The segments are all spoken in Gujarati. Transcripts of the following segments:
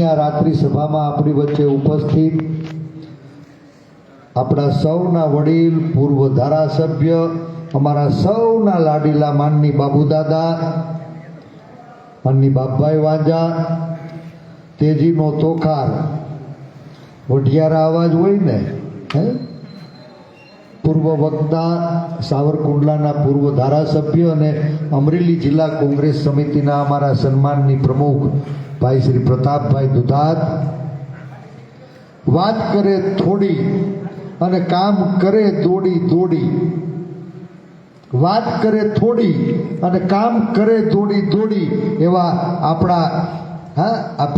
આજની આ રાત્રિ સભામાં આપણી વચ્ચે ઉપસ્થિત આપણા સૌના વડીલ, પૂર્વ ધારાસભ્ય, અમારા સૌના લાડીલા માનની બાબુદાદા, માનની બાપભાઈ વાંજા, તેજીનો તોખાર. વઢિયારા અવાજ હોય ને, હે? પૂર્વ વક્તા સાવરકુંડલાના પૂર્વ ધારાસભ્ય અને અમરેલી જિલ્લા કોંગ્રેસ સમિતિના અમારા સન્માનની પ્રમુખ ભાઈ શ્રી પ્રતાપભાઈ દુધાત. વાત કરે થોડી અને કામ કરે દોડી દોડી. વાત કરે થોડી અને કામ કરે દોડી દોડી એવા આપણા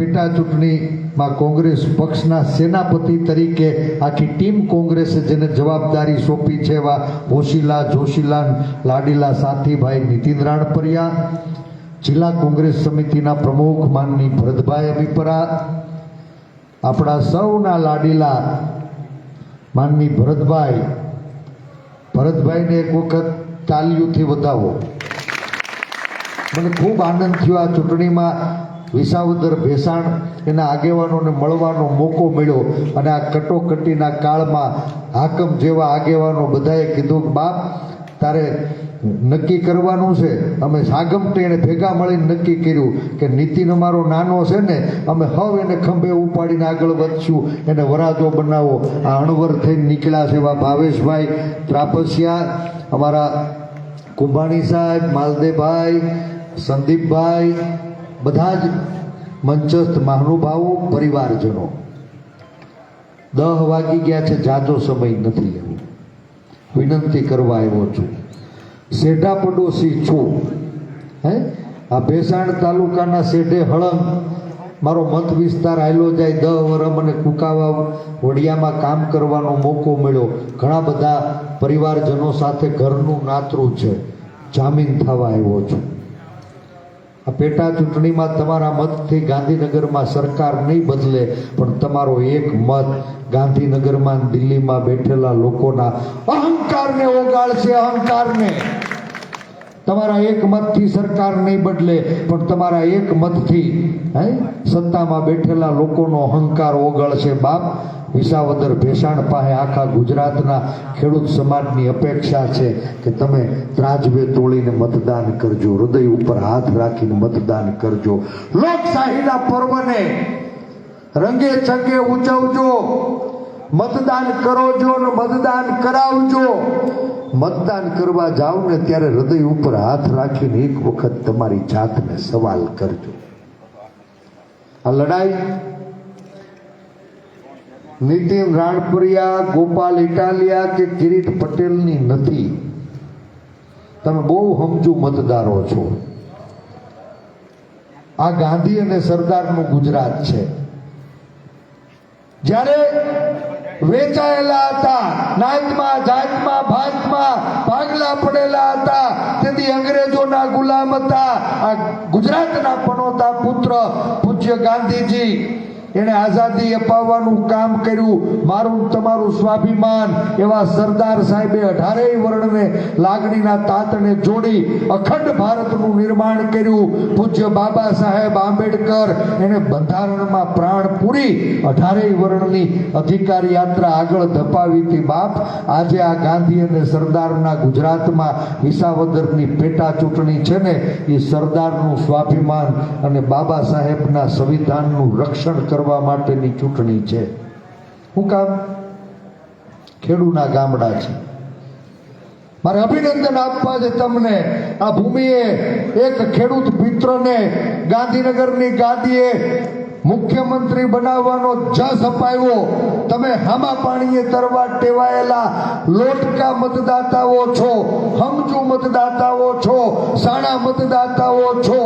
પેટા ચૂંટણીમાં કોંગ્રેસ પક્ષના સેનાપતિ તરીકે આખી ટીમ કોંગ્રેસે જેને જવાબદારી સોંપી છે એવા હોશીલા, જોશીલા, લાડીલા સાથીભાઈ નીતિન રાણપરિયા, જિલ્લા કોંગ્રેસ સમિતિના પ્રમુખ માનની ભરતભાઈ અભિપરા, આપણા સૌના લાડીલા માનની ભરતભાઈ. ભરતભાઈને એક વખત તાલીઓથી વધાવો. મને ખૂબ આનંદ થયો આ ચૂંટણીમાં. વિસાવદર ભેસાણ એના આગેવાનોને મળવાનો મોકો મળ્યો અને આ કટોકટીના કાળમાં હાકમ જેવા આગેવાનો બધાએ કીધું બાપ, તારે નક્કી કરવાનું છે. અમે સાગમટે એને ભેગા મળીને નક્કી કર્યું કે નીતિન અમારો નાનો છે ને, અમે હવ એને ખંભે ઉપાડીને આગળ વધશું. એને વરાજો બનાવો. આ અણવર થઈને નીકળ્યા છે એવા ભાવેશભાઈ ત્રાપસિયા, અમારા કુંભાણી સાહેબ માલદેભાઈ સંદીપભાઈ બધા જ મંચસ્થ મહાનુભાવો, પરિવારજનો. દહ વાગી ગયા છે, જાજો સમય નથી એવો. વિનંતી કરવા આવ્યો છું. શેઢા પડોશી છું. હે? આ ભેસાણ તાલુકાના શેઢે હળંગ. મારો મત વિસ્તાર આવેલો જાય, દહ વર મને કુકાવા વડિયામાં કામ કરવાનો મોકો મળ્યો. ઘણા બધા પરિવારજનો સાથે ઘરનું નાતરું છે. જામીન થવા આવ્યો છું. આ પેટા ચૂંટણીમાં તમારા મતથી ગાંધીનગરમાં સરકાર નહીં બદલે, પણ તમારો એક મત ગાંધીનગરમાં દિલ્હીમાં બેઠેલા લોકોના અહંકારને ઓગાળશે, અહંકારને. તમારા એક મતથી સરકાર નહીં બદલે, પણ તમારા એક મતથી, હે? સત્તામાં બેઠેલા લોકોનો અહંકાર ઓગળશે. બાપ, વિસાવદર ભેસાણ પાસે આખા ગુજરાતના ખેડૂત સમાજની અપેક્ષા છે કે તમે ત્રાજવે તોડીને મતદાન કરજો. હૃદય ઉપર હાથ રાખીને મતદાન કરજો. લોકશાહીના પર્વને રંગે ચંગે ઉજવજો. મતદાન કરોજો ને મતદાન કરાવજો. મતદાન કરવા જાઓ ને ત્યારે હૃદય ઉપર હાથ રાખીને એક વખત તમારી જાતને સવાલ કરજો. આ લડાઈ નીતિન રાણપુરિયા, ગોપાલ ઇટાલિયા કે કિરીટ પટેલની નથી. તમે બહુ સમજુ મતદારો છો. આ ગાંધી અને સરદારનું ગુજરાત છે. જ્યારે વેચાયેલા હતા. નાતમાં જાતમાં, ભાતમાં ભાગલા પડેલા હતા. તેથી અંગ્રેજોના ગુલામ હતા. આ ગુજરાતના પનોતા પુત્ર પૂજ્ય ગાંધીજી. એણે આઝાદી અપાવવાનું કામ કર્યું. મારું તમારું સ્વાભિમાન એવા સરદાર સાહેબે અઢારેય વર્ણને લાગણીના તાતને જોડી અખંડ ભારતનું નિર્માણ કર્યું. પૂજ્ય બાબા સાહેબ આંબેડકર એને બંધારણમાં પ્રાણ પૂરી અઢારેય વર્ણની અધિકાર યાત્રા આગળ ધપાવી હતી બાપ. આજે આ ગાંધી અને સરદારના ગુજરાતમાં વિસાવદરની પેટા ચૂંટણી છે ને, એ સરદારનું સ્વાભિમાન અને બાબા સાહેબના સંવિધાનનું રક્ષણ કરવા માટેની ચૂંટણી છે. હું કામ ખેડૂના ગામડા છે. મારે અભિનંદન આપવા છે તમને. આ ભૂમિએ એક ખેડૂત મિત્રને ગાંધીનગરની ગાદીએ મુખ્યમંત્રી બનાવવાનો જસ અપાયો તમે હામા પાણીએ તરવા ટેવાયેલા લોટકા મતદાતાઓ છો, હમજુ મતદાતાઓ છો, સાણા મતદાતાઓ છો.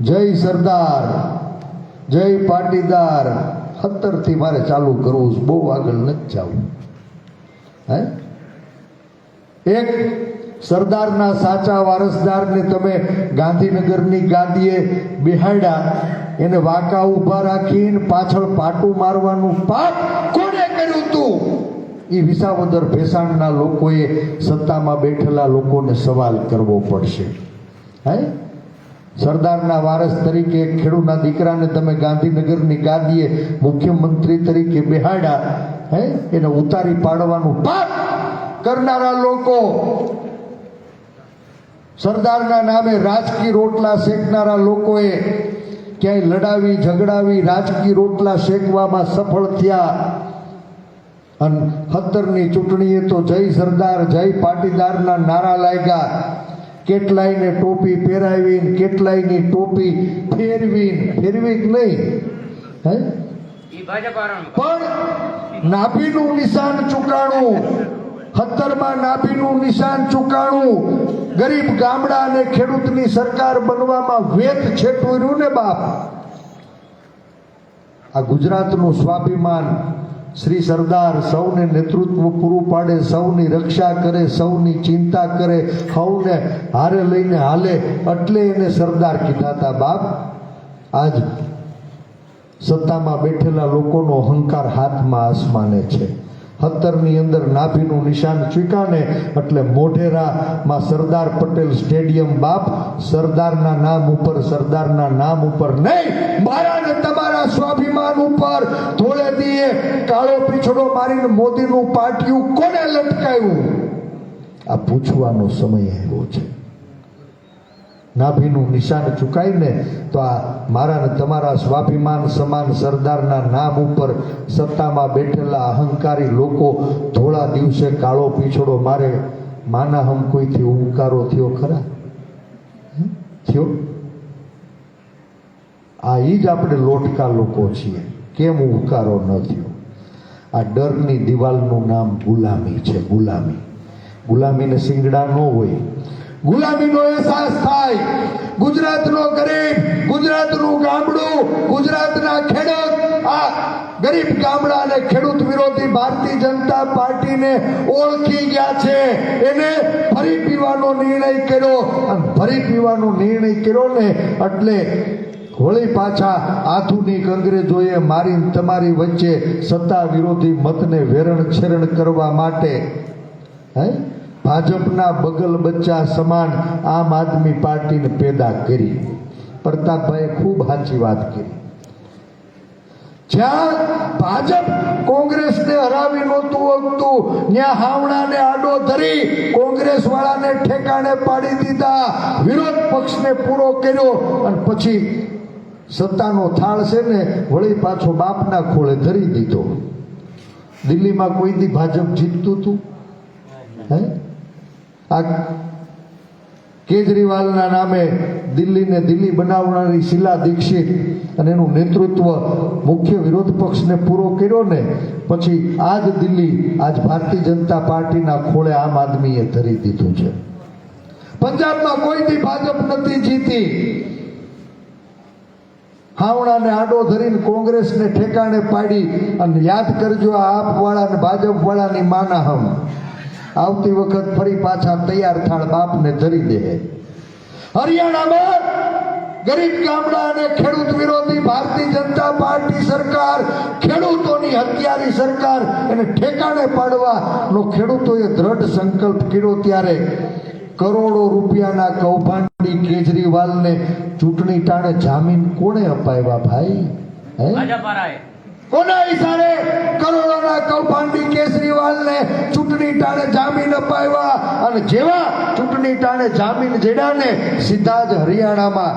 જય સરદાર. જય પાટીદાર. સત્તરથી મારે ચાલુ કરવું બહુ આગળ નથી જવું. હે? એક સરદારના સાચા વારસદારને તમે ગાંધીનગરની ગાદીએ બિહાડ્યા. એને વાંકા ઊભા રાખીને પાછળ પાટું મારવાનું પાપ કોણે કર્યું તું? એ વિસાવદર ભેસાણના લોકોએ સત્તામાં બેઠેલા લોકોને સવાલ કરવો પડશે. હે? સરદારના વારસ તરીકે ખેડૂતના દીકરાને તમે ગાંધીનગરની ગાદીએ મુખ્યમંત્રી તરીકે બેહાડ્યા, હે? એને ઉતારી પાડવાનું પાપ કરનારા લોકો. સરદારના નામે રાજકીય રોટલા શેકનારા લોકોએ ક્યાંય લડાવી, ઝઘડાવી રાજકીય રોટલા શેકવામાં સફળ થયા. અને સત્તરની ચૂંટણીએ તો જય સરદાર, જય પાટીદારના નારા લાગ્યા. કેટલાયને ટોપી પહેરાવી કેટલાયની ટોપી ફેરવી ફેરવી નહીં. હે? પણ નાભીનું નિશાન ચૂકાણું સત્તરમાં નાભીનું નિશાન ચૂકાણું ગરીબ ગામડા અને ખેડૂતની સરકાર બનવામાં વેત છેટું ને બાપ? આ ગુજરાતનું સ્વાભિમાન શ્રી સરદાર સૌને નેતૃત્વ પૂરું પાડે, સૌની રક્ષા કરે, સૌની ચિંતા કરે, સૌને હારે લઈને હાલે એટલે એને સરદાર કીધા હતા, બાપ. આજ સત્તામાં બેઠેલા લોકોનો અહંકાર હાથમાં આસમાને છે. સત્તરની અંદર નાભીનું નિશાન ચીકાને એટલે મોઢેરામાં સરદાર પટેલ સ્ટેડિયમ બાપ, સરદારના નામ ઉપર, સરદારના નામ ઉપર નહીં મારા તમારા સ્વાભિમાન ઉપર ધોળે દીએ કાળો પીછડો મારીને મોદીનું પાટિયું કોને લટકાયું? આ પૂછવાનો સમય આવ્યો છે. નાભીનું નિશાન ચૂકાઈને તો આ મારા ને તમારા સ્વાભિમાન સમાન સરદારના નામ ઉપર સત્તામાં બેઠેલા અહંકારી લોકો ધોળા દિવસે કાળો પીછોડો મારે માના હમ કોઈથી ઉપકારો થયો ખરા? થયો? આ એ જ આપણે લોટકા લોકો છીએ. કેમ ઉકારો ન થયો? આ ડરની દિવાલનું નામ ગુલામી છે, ગુલામી. ગુલામીને સિંગડા ન હોય. ગુલામીનો અહેસાસ થાય. ગુજરાતનો ગરીબ, ગુજરાતનું ગામડું, ગુજરાતના ખેડૂત. આ ગરીબ ગામડા અને ખેડૂત વિરોધી ભારતીય જનતા પાર્ટીને ઓળખી ગયા છે. એને ફરી પીવાનો નિર્ણય કર્યો. અને ફરી પીવાનો નિર્ણય કર્યો ને એટલે વળી પાછા આધુનિક અંગ્રેજોએ મારી તમારી વચ્ચે સત્તા વિરોધી મતને વેરણ છેરણ કરવા માટે. હે? ભાજપના બગલ બચ્ચા સમાન આમ આદમી પાર્ટીને પેદા કરી. પ્રતાપભાઈએ ખૂબ સાચી વાત કરી. જ્યાં ભાજપ કોંગ્રેસને હરાવી નહોતું વખતું ત્યાં હાવણાને આડો ધરી કોંગ્રેસ વાળાને ઠેકાણે પાડી દીધા. વિરોધ પક્ષને પૂરો કર્યો અને પછી સત્તાનો થાળ છે ને, વળી પાછો બાપના ખોળે ધરી દીધો. દિલ્હીમાં કોઈ દી ભાજપ જીતતું હતું હે? આ કેજરીવાલના નામે દિલ્હીને દિલ્હી બનાવનારી શીલા દીક્ષિત અને એનું નેતૃત્વ મુખ્ય વિરોધ પક્ષને પૂરો કર્યો ને, પછી આજ દિલ્હી, આજ ભારતીય જનતા પાર્ટીના ખોળે આમ આદમીએ ધરી દીધું છે. પંજાબમાં કોઈથી ભાજપ નથી જીતી? હાવણાને આડો ધરીને કોંગ્રેસને ઠેકાણે પાડી અને યાદ કરજો આ આપવાળા અને ભાજપવાળાની માના હમ આવતી વખત ફરી પાછા તૈયાર થાળ બાપને ધરી દે. હરિયાણામાં ગરીબ ગામડા અને ખેડૂત વિરોધી ભારતીય જનતા પાર્ટી સરકાર ખેડૂતોની હત્યારી સરકાર એને ઠેકાણે પાડવાનો ખેડૂતોએ દ્રઢ સંકલ્પ કર્યો ત્યારે કરોડો રૂપિયાના કૌભાંડી કેજરીવાલને ચૂંટણી ટાણે જામીન કોણે અપાવ્યા ભાઈ? હે? કોના ઈશારે કરોડોના કૌભાંડી કેજરીવાલને ચૂંટણી ટાણે જામીન અપાવ્યા અને જેવા ચૂંટણી ટાણે જામીન જેડાને સીધા જ હરિયાણામાં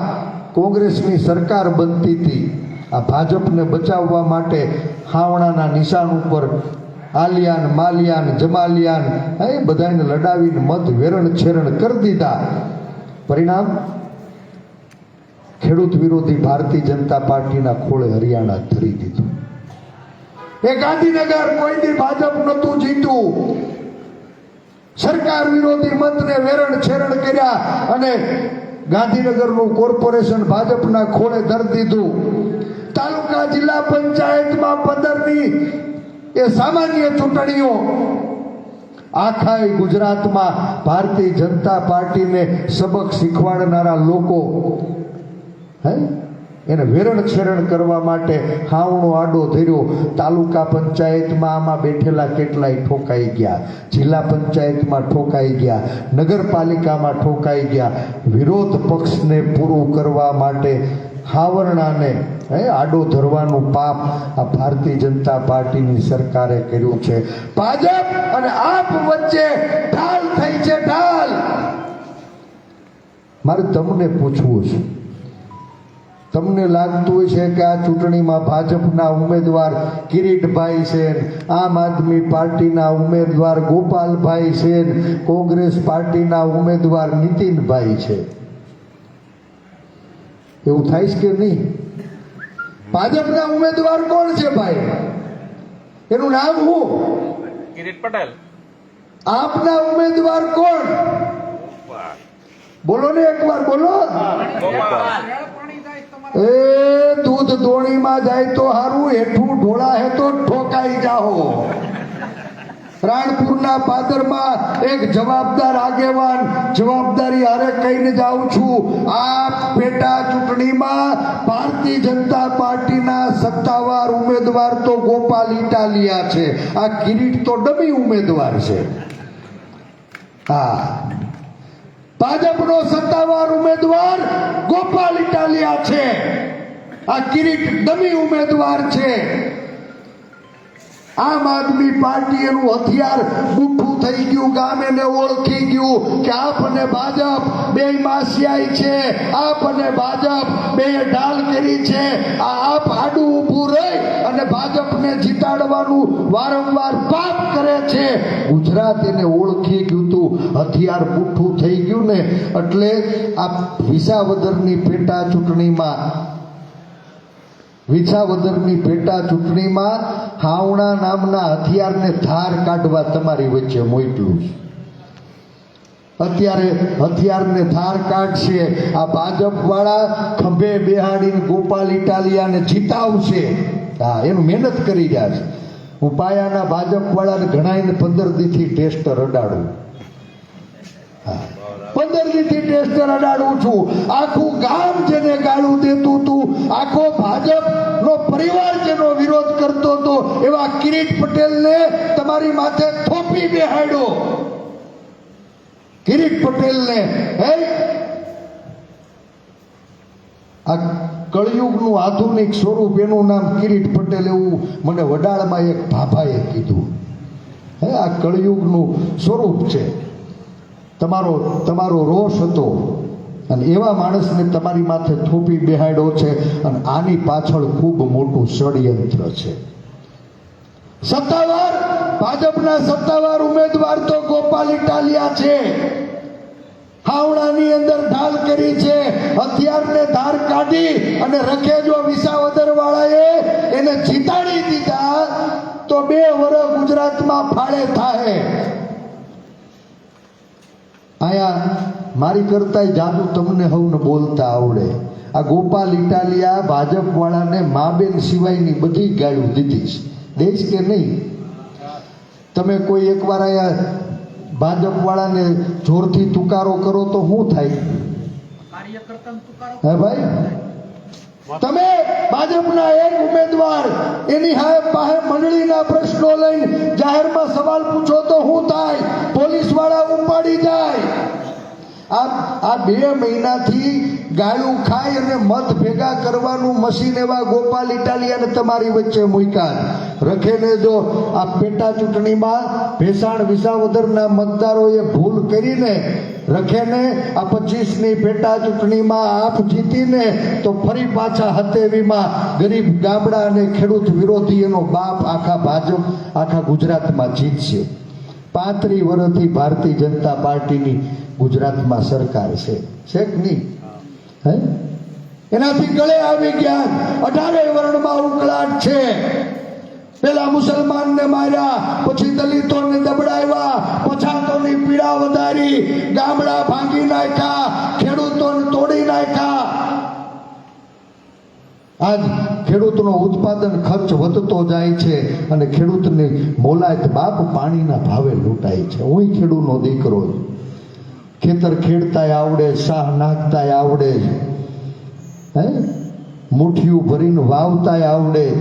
કોંગ્રેસની સરકાર બનતી હતી. આ ભાજપને બચાવવા માટે હાવણાના નિશાન ઉપર આલિયાન, માલિયાન, જમાલિયાન, એ બધાને લડાવીને મત વેરણ છેરણ કરી દીધા. પરિણામ? ખેડૂત વિરોધી ભારતીય જનતા પાર્ટીના ખોળે હરિયાણા ધરી દીધું. એ ગાંધીનગર કોઈ દી ભાજપ નતું જીતું સરકાર વિરોધી મતને વેરણ છેરણ કર્યા અને ગાંધીનગરનું કોર્પોરેશન ભાજપના ખોળે ધરી દીધું. તાલુકા જિલ્લા પંચાયતમાં પંદરની એ સામાન્ય ચૂંટણીઓ આખા ગુજરાતમાં ભારતીય જનતા પાર્ટીને સબક શીખવાડનારા લોકો. હે? એને વેરણ છેરણ કરવા માટે હાવણો આડો ધર્યો. તાલુકા પંચાયતમાં આમાં બેઠેલા કેટલાય ઠોકાઈ ગયા. જિલ્લા પંચાયતમાં ઠોકાઈ ગયા. નગરપાલિકામાં ઠોકાઈ ગયા. વિરોધ પક્ષને પૂરું કરવા માટે હાવરણાને, હે, આડો ધરવાનું પાપ આ ભારતીય જનતા પાર્ટીની સરકારે કર્યું છે. ભાજપ અને આપ વચ્ચે ઢાલ થઈ છે, ઢાલ. મારે તમને પૂછવું છે. તમને લાગતું હોય છે કે આ ચૂંટણીમાં ભાજપના ઉમેદવાર કિરીટભાઈ છે આમ આદમી પાર્ટીના ઉમેદવાર ગોપાલભાઈ છે કોંગ્રેસ પાર્ટીના ઉમેદવાર નીતિનભાઈ છે. એવું થાય છે કે નહીં? ભાજપના ઉમેદવાર કોણ છે ભાઈ? એનું નામ હું કિરીટ પટેલ. આપના ઉમેદવાર કોણ? બોલો ને એકવાર બોલો. ગોપાલ. એ દૂધ દોણીમાં જાય તો હારું, હેઠું ઢોળા હે તો ઠોકાઈ જાઓ રાણપુરના પાદરમાં એક જવાબદાર આગેવાન, જવાબદારી હારે કહીને જાઉં છું આ પેટા ચૂંટણીમાં ભારતીય જનતા પાર્ટીના સત્તાવાર ઉમેદવાર તો ગોપાલ ઇટાલિયા છે. આ કિરીટ તો ડમી ઉમેદવાર છે. હા. ભાજપનો સત્તાવાર ઉમેદવાર ગોપાલ ઇટાલિયા છે. આ કિરીટ દમી ઉમેદવાર છે. આમ આદમી પાર્ટી એનું હથિયાર બુઠ્ઠું થઈ ગયું ગામ એને ઓળખી ગયું કે આપ અને ભાજપ બે માસિયાઈ છે, આપ અને ભાજપ બે ઢાલ કરી છે. આ આપ આડું ઊભું રહી અને ભાજપને જીતાડવાનું વારંવાર પાપ કરે છે. ગુજરાત એને ઓળખી ગયું તું, હથિયાર બુઠ્ઠું થઈ ગયું ને, એટલે આ વિસાવદરની પેટા ચૂંટણીમાં વિછાવદરની પેટા ચૂંટણીમાં હાવણા નામના હથિયારને ધાર કાઢવા તમારી વચ્ચે મોકલું છે. અત્યારે હથિયારને ધાર કાઢશે, આ ભાજપવાળા ખંભે બેહાડીને ગોપાલ ઇટાલિયાને જીતાવશે. હા એનું મહેનત કરી રહ્યા છે. હું પાયાના ભાજપવાળાને ઘણાઈને પંદર દીથી ટેસ્ટ રડાડું. હા. પંદર ટેસ્ટ રડાડું છું. આખું ગામ જેને ગાળું દેતું હતું આખો ભાજપનો પરિવાર જેનો વિરોધ કરતો હતો એવા કિરીટ પટેલને તમારી માથે થોપી બેહાડ્યો. કિરીટ પટેલને, હે, આ કળયુગનું આધુનિક સ્વરૂપ, એનું નામ કિરીટ પટેલ એવું મને વડાળમાં એક ભાભાએ કીધું. હે, આ કળયુગનું સ્વરૂપ છે. તમારો તમારો રોષ હતો. અને એવા માણસને તમારી માથે થોપી બેહાડ્યો છે અને આની પાછળ ખૂબ મોટું ષડયંત્ર છે. સત્તાવાર, ભાજપના સત્તાવાર ઉમેદવાર તો ગોપાલ ઇટાલિયા છે. હાવડાની અંદર ઢાલ કરી છે. હથિયારને ધાર કાઢી અને રખેજો વિસાવદર વાળાએ એને જીતાડી દીધા તો બે વર્ષ ગુજરાતમાં ફાળે થાય આયા મારી કરતા જાદુ તમને હવને બોલતા આવડે. આ ગોપાલ ઇટાલિયા ભાજપ વાળાને મા બેન સિવાયની બધી ગાળું દીધી છે. દેશ કે નહીં? તમે કોઈ એકવાર આયા ભાજપ વાળાને જોરથી તુકારો કરો તો શું થાય? હે ભાઈ? તમે ભાજપના એક ઉમેદવાર, એની પાસે મંડળીના પ્રશ્નો લઈને જાહેરમાં સવાલ પૂછો તો શું થાય? પોલીસવાળા ઉપાડી જાય. આ આ બે મહિનાથી ગાળું ખાય અને મત ભેગા કરવાનું મશીન એવા ગોપાલ ઇટાલિયાને તમારી વચ્ચે મૂક્યા. રખેને જો આ પેટા ચૂંટણીમાં ભેસાણ વિસાવદરના મતદારોએ ભૂલ કરીને રખેને આ પચીસની પેટા ચૂંટણીમાં આપ જીતીને તો ફરી પાછા હતેવીમાં ગરીબ ગામડા અને ખેડૂત વિરોધી એનો બાપ આખા ભાજપ, આખા ગુજરાતમાં જીતશે. પાંત્રી વર્ષથી ભારતીય જનતા પાર્ટીની ગુજરાતમાં સરકાર છે. છે કે નહીં? હે? એનાથી ગળે આવી ગયા. અઢારે વર્ણમાં ઉકળાટ છે. પેલા મુસલમાનને માર્યા, પછી દલિતોને દબડાવ્યા પછાતોની પીડા વધારી, ગામડા ભાંગી નાખ્યા, ખેડૂતોને તોડી નાખ્યા. આજ ખેડૂતનો ઉત્પાદન ખર્ચ વધતો જાય છે અને ખેડૂતની મોલાયત બાપ પાણીના ભાવે લૂંટાય છે. હું ખેડૂતનો દીકરો ખેતર ખેડતાય આવડે શાહ નાખતાય આવડે. હે? મુઠ્ઠીયું ભરીને વાવતાય આવડે.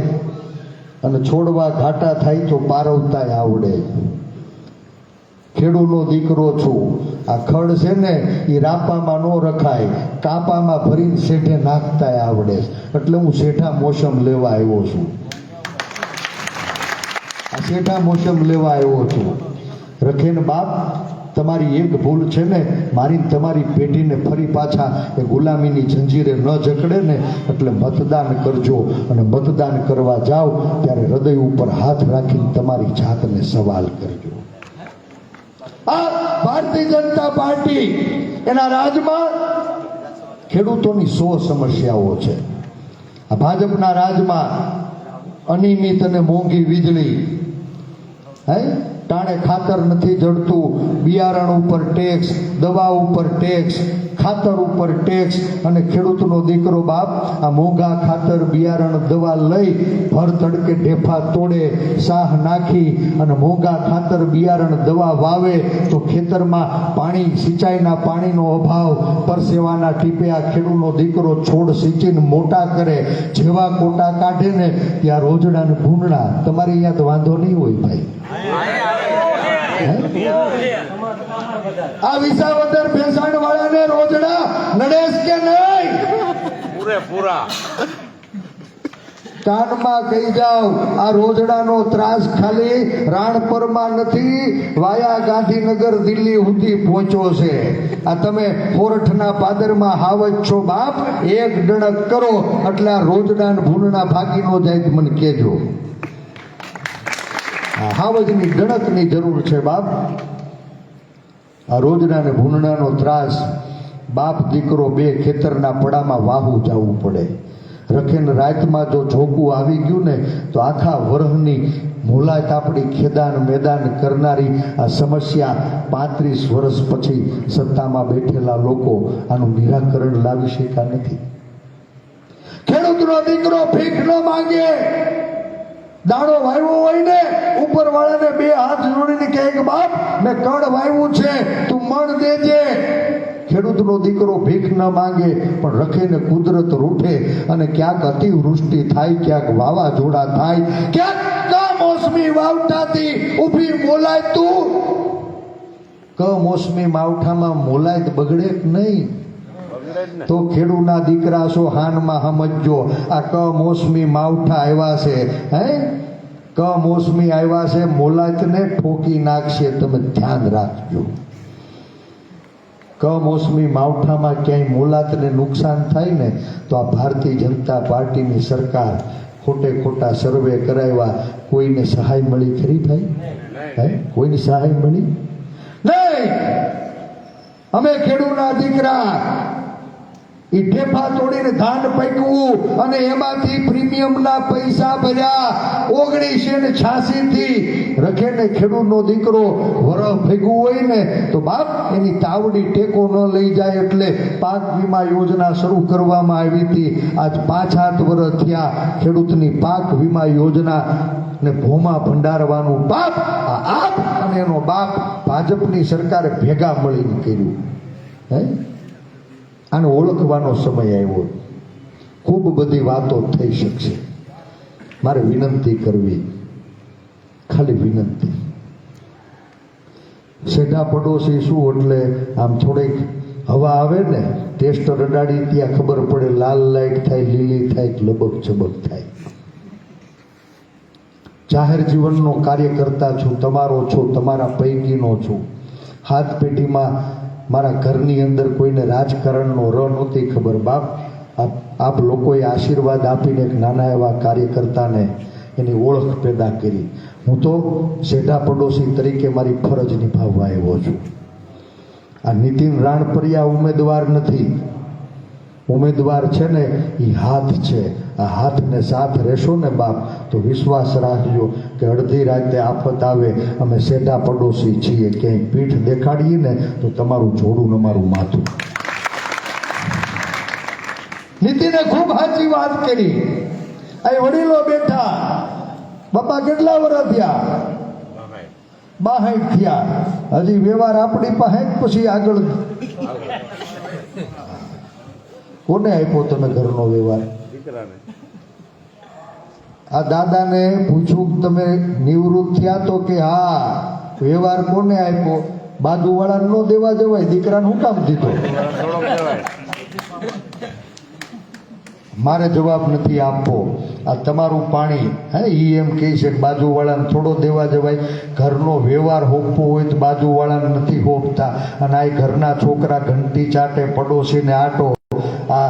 અને છોડવા ઘાટા થાય તો પારવતાય આવડે. ખેડૂનો દીકરો છું. આ ખડ છે ને, એ રાપામાં ન રખાય. કાપામાં ભરીને શેઠે નાખતાય આવડે. એટલે હું શેઠા મોસમ લેવા આવ્યો છું. આ શેઠા મોસમ લેવા આવ્યો છું. રખેન બાપ તમારી એક ભૂલ છે ને, મારી તમારી પેઢીને ફરી પાછા એ ગુલામીની જંજીરે ન જકડે ને, એટલે મતદાન કરજો અને મતદાન કરવા જાઓ, ત્યારે હૃદય ઉપર હાથ રાખીને તમારી જાતને સવાલ કરજો. આ ભારતીય જનતા પાર્ટી એના રાજમાં ખેડૂતોની સો સમસ્યાઓ છે. આ ભાજપના રાજમાં અનિયમિત અને મોંઘી વીજળી, હે? ટાણે ખાતર નથી જડતું. બિયારણ ઉપર ટેક્સ દવા ઉપર ટેક્સ ખાતર ઉપર ટેક્સ અને ખેડૂતનો દીકરો બાપ, આ મોંઘા ખાતર, બિયારણ, દવા લઈ ભર તડકે ઢેફા તોડે, સાહ નાખી અને મોંઘા ખાતર, બિયારણ, દવા વાવે તો ખેતરમાં પાણી, સિંચાઈના પાણીનો અભાવ, પરસેવાના ટીપે આ ખેડૂતનો દીકરો છોડ સિંચીને મોટા કરે, જેવા કોટા કાઢે ને ત્યાં રોજડા ને ભૂંડણા. તમારે અહીંયા તો વાંધો નહીં હોય ભાઈ? આ વિસાવદર ભેસાણ વાળાને રોજડા નડેશ કે નહીં? પૂરેપૂરા કાનમાં કહી જાઓ આ રોજડાનો ત્રાસ ખાલી રાણપરમાં નથી વાયા ગાંધીનગર દિલ્હી સુધી પહોંચ્યો છે. આ તમે કોરઠના પાદરમાં હાવજ છો બાપ એક ડણક કરો એટલે આ રોજડા ભૂલના ભાગીનો ભાગી નો જાય મને કહેજો. હાવજની ગણતની જરૂર છે, બાપ. આ રોજના ને ભૂંડનાનો ત્રાસ, બાપ દીકરો બે ખેતરના પડામાં વાહુ જવું પડે. રખેન રાતમાં જો જોકું આવી ગયું ને, તો આખા વરહની મોલાત આપણી ખેદાન મેદાન કરનારી આ સમસ્યા પાંત્રીસ વર્ષ પછી સત્તામાં બેઠેલા લોકો આનું નિરાકરણ લાવી શક્યા નથી. ખેડૂતનો દીકરો ભીખ ન માંગે. દાણો વાવ્યો હોય ને ઉપર વાળાને બે હાથ જોડીને કહે કે, બાપ, મેં કણ વાવ્યું છે, તું મણ દેજે. ખેડૂતનો દીકરો ભીખ ન માંગે, પણ રખેને કુદરત રૂઠે અને ક્યાંક અતિવૃષ્ટિ થાય, ક્યાંક વાવાઝોડા થાય, ક્યાંક કમોસમી વાવટાથી ઊભી મોલાય તું? કમોસમી માવઠામાં મોલાય બગડે નહીં. તો ખેડૂના દીકરા છો હાનમાં સમજજો. આ કમોસમી માવઠા આવ્યા છે હે? કમોસમી આવ્યા છે મોલાતને ઠોકી નાખશે. તમે ધ્યાન રાખજો. કમોસમી માવઠામાં ક્યાંય મોલાતને નુકસાન થાય ને તો આ ભારતીય જનતા પાર્ટીની સરકાર ખોટે ખોટા સર્વે કરાવ્યા. કોઈને સહાય મળી ખરી ભાઈ? હે? કોઈને સહાય મળી? નહીં! અમે ખેડૂના દીકરા. એ ઠેફા તોડીને ધાન પૈકવું અને એમાંથી પ્રીમિયમના પૈસા ભર્યા. ઓગણીસો ને છ્યાસી થી રખે ને ખેડૂતનો દીકરો વર ભેગું હોય ને તો બાપ એની તાવડી ટેકો ન લઈ જાય એટલે પાક વીમા યોજના શરૂ કરવામાં આવી હતી. આજ પાંચ સાત વર્ષ થયા ખેડૂતની પાક વીમા યોજના ને ભોમા ભંડારવાનું બાપ આ આપ અને એનો બાપ ભાજપની સરકારે ભેગા મળીને કર્યું. હે? આને ઓળખવાનો સમય આવ્યો. ખૂબ બધી વાતો થઈ શકશે. મારે વિનંતી કરવી. ખાલી વિનંતી. સેઢા પડોશી શું એટલે? આમ થોડીક હવા આવે ને, ટેસ્ટ રડાડી ત્યાં ખબર પડે, લાલ લાઈટ થાય, લીલી થાય લબક ચબક થાય. જાહેર જીવનનો કાર્ય કરતા છું, તમારો છો, તમારા પૈકીનો છું. હાથ પેટીમાં મારા ઘરની અંદર કોઈને રાજકારણનો ર નહોતી ખબર, બાપ. આપ લોકોએ આશીર્વાદ આપીને એક નાના એવા કાર્યકર્તાને એની ઓળખ પેદા કરી. હું તો શેઠા પડોશી તરીકે મારી ફરજ નિભાવવા આવ્યો છું. આ નીતિન રાણપરિયા ઉમેદવાર નથી. ઉમેદવાર છે ને એ હાથ છે. આ હાથને સાથ રહેશો ને બાપ, તો વિશ્વાસ રાખજો કે અડધી રાતે આફત આવે, અમે સેટા પડોશી છીએ. ક્યાંય પીઠ દેખાડીએ ને, તો તમારું જોડું અમારું માથું. નીતિને ખૂબ સાચી વાત કરી. અહીં વડીલો બેઠા. બાપા કેટલા વર્ષ થયા? બાહેઠ થયા. હજી વ્યવહાર આપણી પાસે પછી આગળ. કોને આપ્યો તમે ઘરનો વ્યવહાર? આ દાદાને પૂછ્યું તમે નિવૃત્ત થયા તો કે હા વ્યવહાર કોને આપ્યો? બાજુવાળાને નો દેવા જવાય દીકરાને હું કામ દીધો? મારે જવાબ નથી આપવો. આ તમારું પાણી હે ઈ એમ કહે છે કે બાજુવાળાને થોડો દેવા જવાય. ઘરનો વ્યવહાર હોપવો હોય તો બાજુવાળાને નથી હોપતા. અને આ ઘરના છોકરા ઘંટી ચાટે પડોશીને આટો આ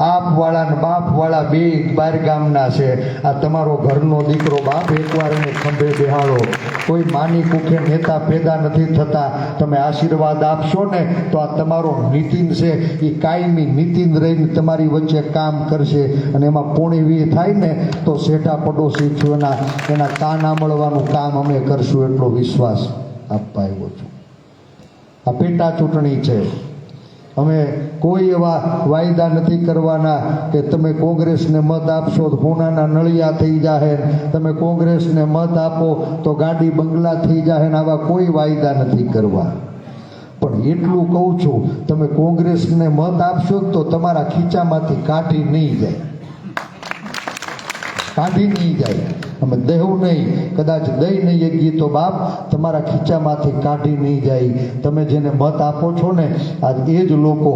આપવાળા ને બાપવાળા બે બાર ગામના છે. આ તમારો ઘરનો દીકરો બાપ એકવાર એને ખંભે બેહાડો. કોઈ માની કુખે નેતા પેદા નથી થતા. તમે આશીર્વાદ આપશો ને તો આ તમારો નીતિન છે. એ કાયમી નીતિન રહીને તમારી વચ્ચે કામ કરશે. અને એમાં પોણી વી થાય ને તો શેઠા પડોશી છું એના એના કાન આંબળવાનું કામ અમે કરશું, એટલો વિશ્વાસ આપવા આવ્યો છું. આ પેટા ચૂંટણી છે. અમે કોઈ એવા વાયદા નથી કરવાના કે તમે કોંગ્રેસને મત આપશો તો હોનાના નળિયા થઈ જાહે. તમે કોંગ્રેસને મત આપો તો ગાડી બંગલા થઈ જાહે ને આવા કોઈ વાયદા નથી કરવા. પણ એટલું કહું છું, તમે કોંગ્રેસને મત આપશો તો તમારા ખીચામાંથી કાઢી નહીં જાય. કાઢી નહીં જાય. અમે દેવું નહીં, કદાચ દઈ નહીં એ તો બાપ, તમારા ખીચામાંથી કાઢી નહીં જાય. તમે જેને મત આપો છો ને આ એ જ લોકો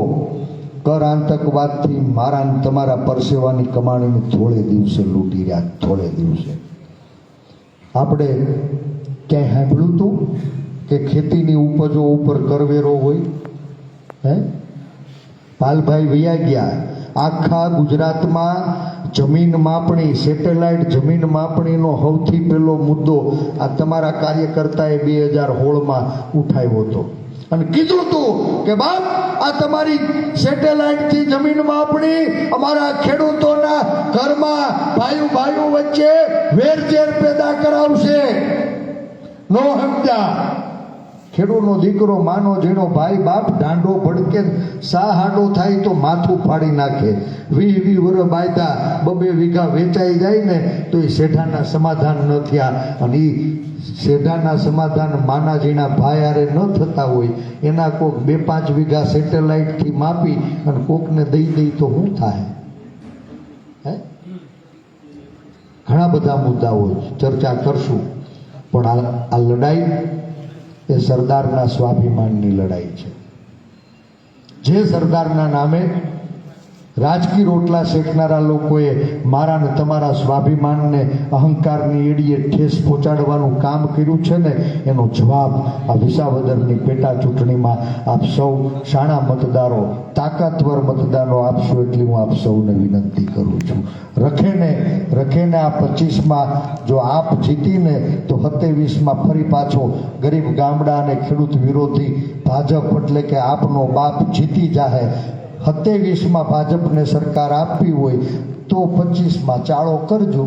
કર આતંકવાદથી મારા તમારા પરસેવાની કમાણીને થોડે દિવસે લૂંટી રહ્યા, થોડે દિવસે. આપણે ક્યાંય સાંભળ્યું હતું કે ખેતીની ઉપજો ઉપર કરવેરો હોય? હે? પાલભાઈ વૈયા ગયા. આખા ગુજરાતમાં જમીન માપણી, સેટેલાઇટ જમીન માપણીનો સૌથી પહેલો મુદ્દો આ તમારા કાર્યકર્તાએ બે હજાર હોળમાં ઉઠાવ્યો હતો. અને કીધું હતું કે, બાપ, આ તમારી સેટેલાઇટથી જમીન માપણી અમારા ખેડૂતોના ઘરમાં ભાઈઓ ભાઈઓ વચ્ચે વેરઝેર પેદા કરાવશે. નો સમજ્યા. ખેડૂતનો દીકરો માનો જેનો ભાઈ બાપ દાંડો ભડકે સા હાંડો થાય તો માથું ફાડી નાખે. વી વી વર બાયતા બબે વીઘા વેચાઈ જાય ને તો એ શેઠાના સમાધાન ન થયા. અને એ શેઠાના સમાધાન માનાજીના ભાઈ આરે ન થતા હોય. એના કોક બે પાંચ વીઘા સેટેલાઇટથી માપી અને કોકને દઈ દઈ તો શું થાય? હે? ઘણા બધા મુદ્દાઓ ચર્ચા કરશું. પણ આ લડાઈ એ સરદારના સ્વાભિમાનની લડાઈ છે. જે સરદારના નામે રાજકીય રોટલા શેકનારા લોકોએ મારા ને તમારા સ્વાભિમાનને, અહંકારની એડીએ ઠેસ પહોંચાડવાનું કામ કર્યું છે ને, એનો જવાબ આ વિસાવદરની પેટા ચૂંટણીમાં આપ સૌ શાણા મતદારો, તાકાતવર મતદારો આપશો એટલી હું આપ સૌને વિનંતી કરું છું. રખેને રખેને આ પચીસમાં જો આપ જીતીને, તો સત્યાવીસમાં ફરી પાછો ગરીબ ગામડા અને ખેડૂત વિરોધી ભાજપ એટલે કે આપનો બાપ જીતી જાહે. સત્યાવીસમાં ભાજપને સરકાર આપવી હોય તો પચીસમાં ચાળો કરજો.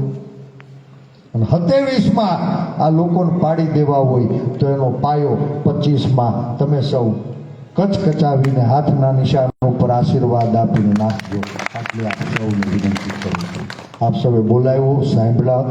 અને સત્યાવીસમાં આ લોકોને પાડી દેવા હોય તો એનો પાયો પચીસમાં તમે સૌ કચકચાવીને હાથના નિશાન ઉપર આશીર્વાદ આપીને નાખજો. આટલી આપ સૌને વિનંતી કરું છું. આપ સૌએ બોલાવ્યો, સાંભળ્યા.